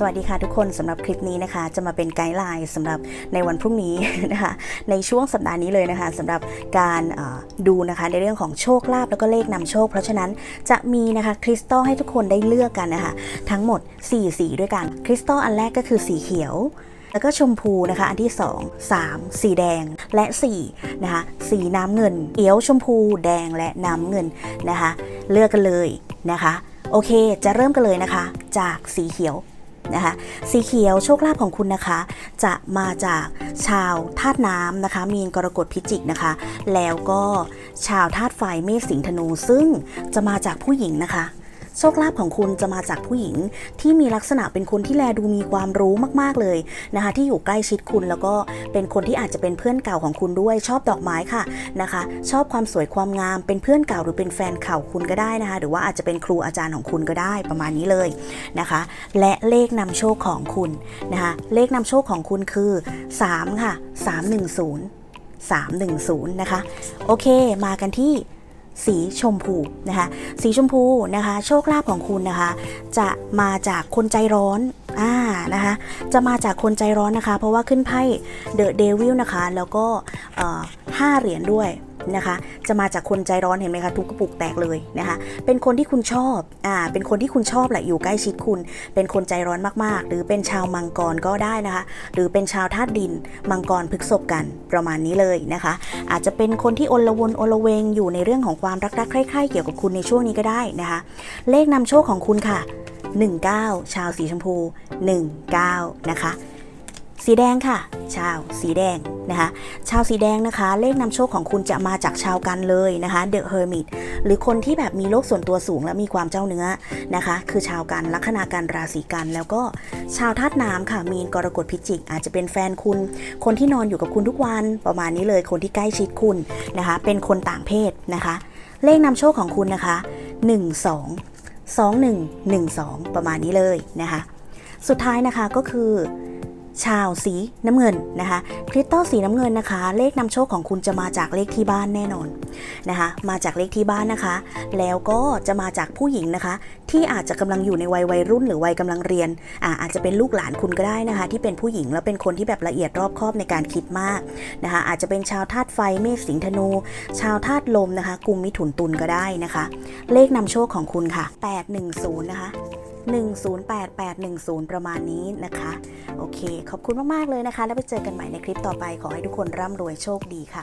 สวัสดีค่ะทุกคนสำหรับคลิปนี้นะคะ จะมาเป็นไกด์ไลน์สำหรับในวันพรุ่งนี้นะคะในช่วงสัปดาห์นี้เลยนะคะสำหรับการดูนะคะในเรื่องของโชคลาภแล้วก็เลขนำโชค เพราะฉะนั้นจะมีนะคะคริสตัลให้ทุกคนได้เลือกกันนะคะ ทั้งหมด 4 สีด้วยกัน คริสตัลอันแรกก็คือสีเขียวแล้วก็ชมพูนะคะ อันที่ 2 3 สีแดงและ4นะคะสีน้ำเงินเขียวชมพูแดงและน้ำเงินนะคะ เลือกกันเลยนะคะ โอเคจะเริ่มกันเลยนะคะ จากสีเขียว นะคะ สีเขียวโชคลาภของคุณนะคะ จะมาจากชาวธาตุน้ำนะคะ มีนกรกฎพิจิกนะคะ แล้วก็ชาวธาตุไฟเมษสิงห์ธนูซึ่งจะมาจากผู้หญิงนะคะ โชคลาภของคุณจะมาจากผู้หญิงที่มีลักษณะเป็นคนที่แลดูมีความรู้มากๆเลยนะคะ ที่อยู่ใกล้ชิดคุณแล้วก็เป็นคนที่อาจจะเป็นเพื่อนเก่าของคุณด้วย ชอบดอกไม้ค่ะนะคะ ชอบความสวยความงามเป็นเพื่อนเก่าหรือเป็นแฟนเก่าคุณก็ได้นะคะ หรือว่าอาจจะเป็นครูอาจารย์ของคุณก็ได้ประมาณนี้เลยนะคะ และเลขนำโชคของคุณนะคะเลขนำโชคของคุณคือ 3 ค่ะ 310 310 นะคะ โอเค มากันที่ สีชมพูนะคะ สีชมพูนะคะ โชคลาภของคุณนะคะ จะมาจากคนใจร้อนอ่านะคะ จะมาจากคนใจร้อนนะคะ เพราะว่าขึ้นไพ่เดอะเดวิลนะคะ แล้วก็ห้าเหรียญด้วย นะคะ จะมาจากคนใจร้อนเห็นไหมคะทุกกระปุกแตกเลยนะคะ เป็นคนที่คุณชอบอ่าเป็นคนที่คุณชอบแหละอยู่ใกล้ชิดคุณ เป็นคนใจร้อนมากๆ หรือเป็นชาวมังกรก็ได้นะคะ หรือเป็นชาวธาตุดิน มังกรพฤกษบกันประมาณนี้เลยนะคะ อาจจะเป็นคนที่อนละวนอนละเวงอยู่ในเรื่องของความรักรักๆใคร่ๆเกี่ยวกับคุณในช่วงนี้ก็ได้นะคะ เลขนำโชคของคุณค่ะ 19 ชาวสีชมพู 19 นะคะ สีแดงค่ะ ชาวสีแดงนะคะ ชาวสีแดงนะคะ เลขนำโชคของคุณจะมาจากชาวกันเลยนะคะ The Hermit หรือคนที่แบบมีโลกส่วนตัวสูงและมีความเจ้าเนื้อนะคะ คือชาวกันลัคนากันราศีกัน แล้วก็ชาวธาตุน้ำค่ะ มีนกรกฎพิจิก อาจจะเป็นแฟนคุณ คนที่นอนอยู่กับคุณทุกวันประมาณนี้เลยคนที่ใกล้ชิดคุณนะคะ เป็นคนต่างเพศนะคะ เลขนำโชคของคุณนะคะ 1 2 2 1 1 2 ประมาณนี้เลยนะคะ สุดท้ายนะคะก็คือ ชาวสีน้ำเงินนะคะคริสตัลสีน้ำเงินนะคะ เลขนำโชคของคุณจะมาจากเลขที่บ้านแน่นอนนะคะ มาจากเลขที่บ้านนะคะ แล้วก็จะมาจากผู้หญิงนะคะ ที่อาจจะกำลังอยู่ในวัยวัยรุ่นหรือวัยกำลังเรียนอาอาจจะเป็นลูกหลานคุณก็ได้นะคะ ที่เป็นผู้หญิงแล้วเป็นคนที่แบบละเอียดรอบคอบในการคิดมากนะคะ อาจจะเป็นชาวธาตุไฟเมษสิงห์ธนู ชาวธาตุลมนะคะกุมมิถุนตุลก็ได้นะคะ เลขนำโชคของคุณค่ะ 810 นะคะ 108810 ประมาณนี้นะคะ โอเค ขอบคุณมาก ๆ เลยนะคะ แล้วไปเจอกันใหม่ในคลิปต่อไป ขอให้ทุกคนร่ำรวยโชคดีค่ะ